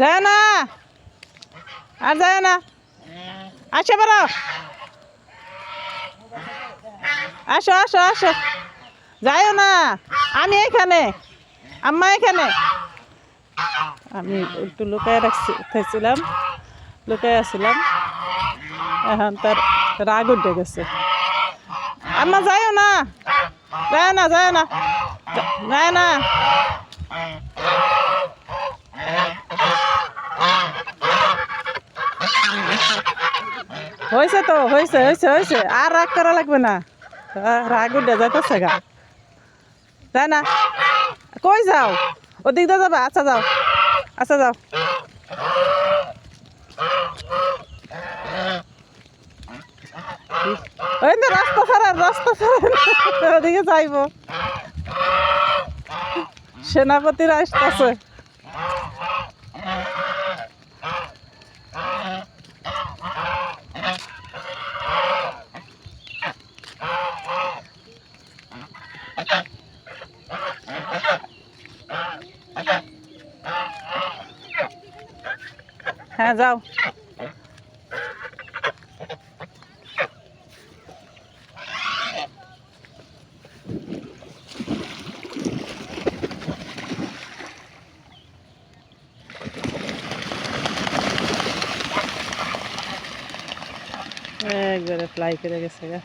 যায় না আর যায় না আসো বড় আসো আসো আসো। যাইও না। আমি এখানে। আম্মা এখানে। আমি একটু লুকায় রাখছি থাকছিলাম লুকায় আসছিলাম এখন তার রাগ উঠে গেছে। আম্মা যাইও না। যায় না যায় না যায় না। হয়েছে তো হয়েছে হয়েছে হয়েছে আর রাগ করা লাগবে না। রাগ উঠে যাইতেছে গা। যায় না? কই যাও? ওদিক দিয়ে যাবে? আচ্ছা যাও। আচ্ছা যাও। ওই তো রাস্তা ছাড়েন রাস্তা ছাড়েন ওদিকে যাইব। সেনাপতিরা আসতেছে হ্যাঁ যাও একবারে ফ্লাই করে গেছে গা।